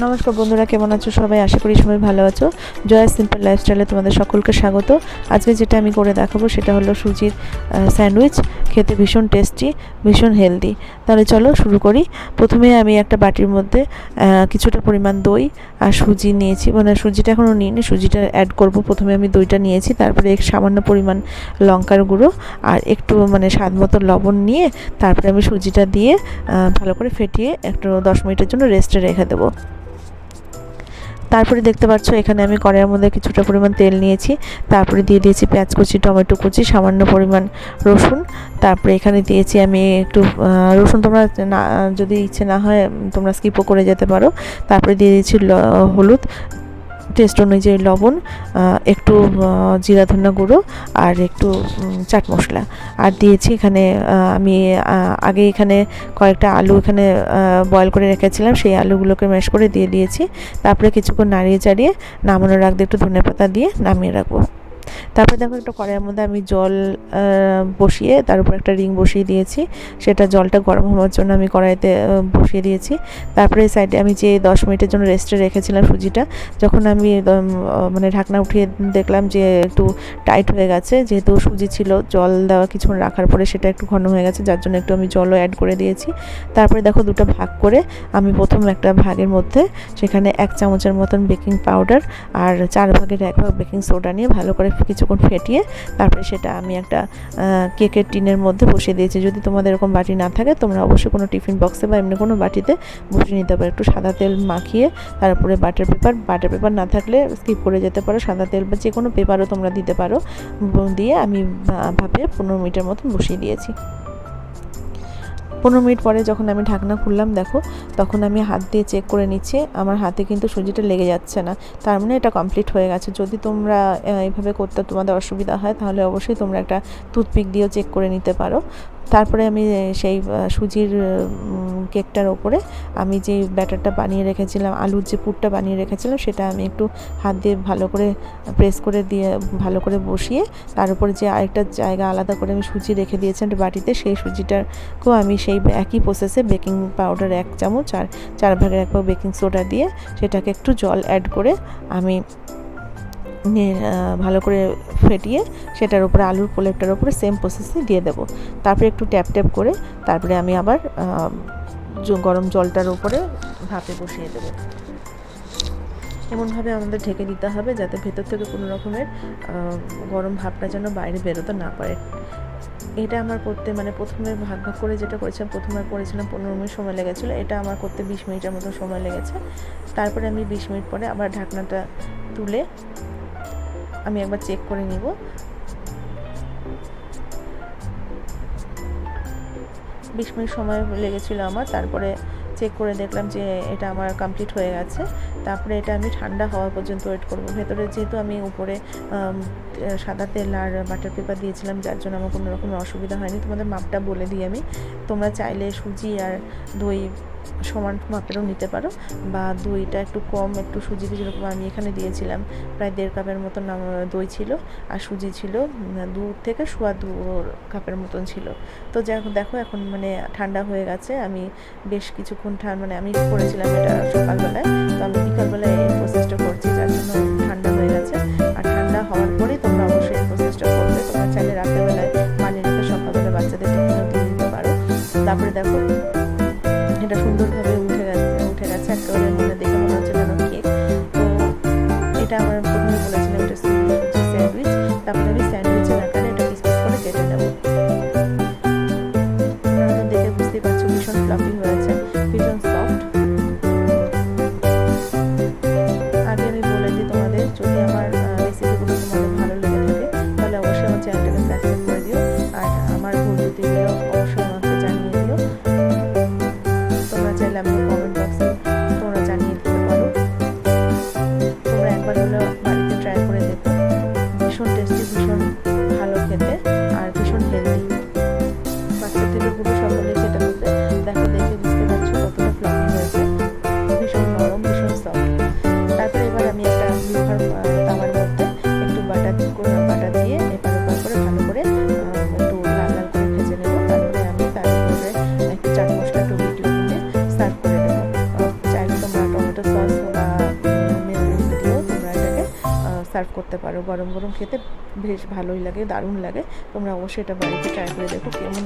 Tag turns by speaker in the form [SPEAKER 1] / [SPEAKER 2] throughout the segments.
[SPEAKER 1] নমস্কার বন্ধুরা, কেমন আছো সবাই? আশা করি সবাই ভালো আছো। জয়া সিম্পল লাইফস্টাইলে তোমাদের সকলকে স্বাগত। আজকে যেটা আমি করে দেখাবো সেটা হলো সুজির স্যান্ডউইচ। খেতে ভীষণ টেস্টি ভীষণ হেলদি তাহলে চলো শুরু করি। প্রথমে আমি একটা বাটির মধ্যে কিছুটা পরিমাণ দই আর সুজি নিয়েছি। মানে সুজিটা এখনও নিইনি, সুজিটা অ্যাড করব। প্রথমে আমি দইটা নিয়েছি, তারপরে এক সামান্য পরিমাণ লঙ্কার গুঁড়ো আর একটু মানে স্বাদ মতো লবণ নিয়ে তারপরে আমি সুজিটা দিয়ে ভালো করে ফেটিয়ে একটু দশ মিনিটের জন্য রেস্টে রেখে দেবো। তারপরে দেখতে পাচ্ছ, এখানে আমি কড়াইয়ের মধ্যে কিছুটা পরিমাণ তেল নিয়েছি। তারপরে দিয়ে দিয়েছি পেঁয়াজ কুচি, টমেটো কুচি, সামান্য পরিমাণ রসুন। তারপরে এখানে দিয়েছি আমি একটু রসুন তোমরা না, যদি ইচ্ছে না হয় তোমরা স্কিপও করে যেতে পারো। তারপরে দিয়ে দিয়েছি হলুদ। টেস্ট অনুযায়ী লবণ একটু জিরা ধনিয়া গুঁড়ো আর একটু চাট মশলা। আর দিয়েছি এখানে আমি আগে এখানে কয়েকটা আলু এখানে বয়েল করে রেখেছিলাম। সেই আলুগুলোকে ম্যাশ করে দিয়ে দিয়েছি। তারপরে কিছুক্ষণ নাড়িয়ে চাড়িয়ে নামানোর আগে একটু ধনে পাতা দিয়ে নামিয়ে রাখব। তারপরে দেখো একটা কড়াইয়ের মধ্যে আমি জল বসিয়ে তার উপর একটা রিং বসিয়ে দিয়েছি। সেটা জলটা গরম হওয়ার জন্য আমি কড়াইতে বসিয়ে দিয়েছি। তারপরে সাইডে আমি যে দশ মিনিটের জন্য রেস্টে রেখেছিলাম সুজিটা, যখন আমি মানে ঢাকনা উঠিয়ে দেখলাম যে একটু টাইট হয়ে গেছে, যেহেতু সুজি ছিল, জল দেওয়া কিছুক্ষণ রাখার পরে সেটা একটু ঘন হয়ে গেছে, যার জন্য একটু আমি জলও অ্যাড করে দিয়েছি। তারপরে দেখো দুটো ভাগ করে আমি প্রথম একটা ভাগের মধ্যে সেখানে এক চামচের মতন বেকিং পাউডার আর চার ভাগের এক ভাগ বেকিং সোডা নিয়ে ভালো করে কিছুক্ষণ ফেটিয়ে তারপরে সেটা আমি একটা কেকের টিনের মধ্যে বসিয়ে দিয়েছি। যদি তোমাদের এরকম বাটি না থাকে, তোমরা অবশ্যই কোনো টিফিন বক্সে বা এমনি কোনো বাটিতে বসিয়ে নিতে পারো। একটু সাদা তেল মাখিয়ে তারপরে বাটার পেপার বাটার পেপার না থাকলে স্কিপ করে যেতে পারো। সাদা তেল বা যে কোনো পেপারও তোমরা দিতে পারো। দিয়ে আমি ভাবে পনেরো মিনিটের মতন বসিয়ে দিয়েছি। পনেরো মিনিট পরে যখন আমি ঢাকনা খুললাম, দেখো, তখন আমি হাত দিয়ে চেক করে নিচ্ছি, আমার হাতে কিন্তু সুজিটা লেগে যাচ্ছে না। তার মানে এটা কমপ্লিট হয়ে গেছে। যদি তোমরা এইভাবে করতে তোমাদের অসুবিধা হয়, তাহলে অবশ্যই তোমরা একটা টুথপিক দিয়েও চেক করে নিতে পারো। তারপরে আমি সেই সুজির কেকটার ওপরে আমি যে ব্যাটারটা বানিয়ে রেখেছিলাম, আলুর যে পুরটা বানিয়ে রেখেছিলাম, সেটা আমি একটু হাত দিয়ে ভালো করে প্রেস করে দিয়ে, ভালো করে বসিয়ে তার উপরে যে আরেকটা জায়গা আলাদা করে আমি সুজি রেখে দিয়েছি বাটিতে, সেই সুজিটাকেও আমি সেই একই প্রসেসে বেকিং পাউডার এক চামচ আর চার ভাগের এক বেকিং সোডা দিয়ে সেটাকে একটু জল অ্যাড করে আমি ভালো করে ফেটিয়ে সেটার উপরে আলুর প্রলেপটার উপরে সেম প্রসেসে দিয়ে দেবো। তারপরে একটু ট্যাপ ট্যাপ করে তারপরে আমি আবার গরম জলটার উপরে ভাপে বসিয়ে দেবো। এমনভাবে আমাদের ঢেকে দিতে হবে যাতে ভেতর থেকে কোনো রকমের গরম ভাবটা যেন বাইরে বেরোতে না পারে। এটা আমার করতে মানে প্রথমে ভাগ ভাগ করে যেটা করেছিলাম, প্রথমে করেছিলাম পনেরো মিনিট সময় লেগেছিলো। এটা আমার করতে বিশ মিনিটের মতো সময় লেগেছে। তারপরে আমি বিশ মিনিট পরে আবার ঢাকনাটা তুলে আমি একবার চেক করে নিব। বিশ মিনিট সময় লেগেছিল আমার, তারপরে চেক করে দেখলাম যে এটা আমার কমপ্লিট হয়ে গেছে। তারপরে এটা আমি ঠান্ডা হওয়া পর্যন্ত ওয়েট করব। ভেতরে যেহেতু আমি উপরে সাদা তেল আর বাটার পেপার দিয়েছিলাম, যার জন্য আমার কোনো রকমের অসুবিধা হয়নি। তোমাদের মাপটা বলে দিই আমি। তোমরা চাইলে সুজি আর দই সমান মাপেরও নিতে পারো। বা দইটা একটু কম, একটু সুজি যেরকম আমি এখানে দিয়েছিলাম। প্রায় দেড় কাপের মতন দই ছিল আর সুজি ছিল দু থেকে সোয়া দু কাপের মতন ছিল। তো যাই দেখো এখন মানে ঠান্ডা হয়ে গেছে। আমি বেশ কিছুক্ষণ ঠান্ডা মানে আমি করেছিলাম এটা সকালবেলায়। তো আমি বিকালবেলায় এটা সুন্দরভাবে উঠে গেছে উঠে গেছে একেবারে চাইলে আমাকে কমেন্ট বক্সে তোমরা জানিয়ে দিতে পারো। তোমরা একবার হলেও বাড়িতে ট্রাই করে দেখো। ভীষণ টেস্টি ভীষণ ভালো খেতে, আর ভীষণ হেলদি বাচ্চা থেকে পুরো সকলেই খেতে পারবে দেখো, দেখে বুঝতে পারছ কতটা ফ্লাফি হয়েছে। ভীষণ নরম, ভীষণ সফট তারপরে এবার আমি একটা তামার সার্ভ করতে পারো। গরম গরম খেতে বেশ ভালোই লাগে, দারুণ লাগে। তোমরা অবশ্যই এটা বাড়িতে ট্রাই করে দেখো কেমন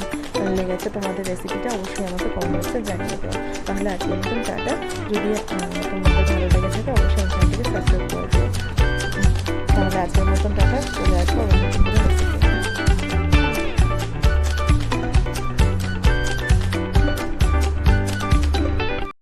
[SPEAKER 1] লেগেছে। তোমাদের রেসিপিটা অবশ্যই আমাকে কমেন্টসে জানিয়ে দেবো তাহলে আজকে মতন টাটা। যদি তোমাদের ভালো লেগে থাকে, অবশ্যই আমি সাবস্ক্রাইব করে দিও। তাহলে আজকের মতন টাটা। চলে আসব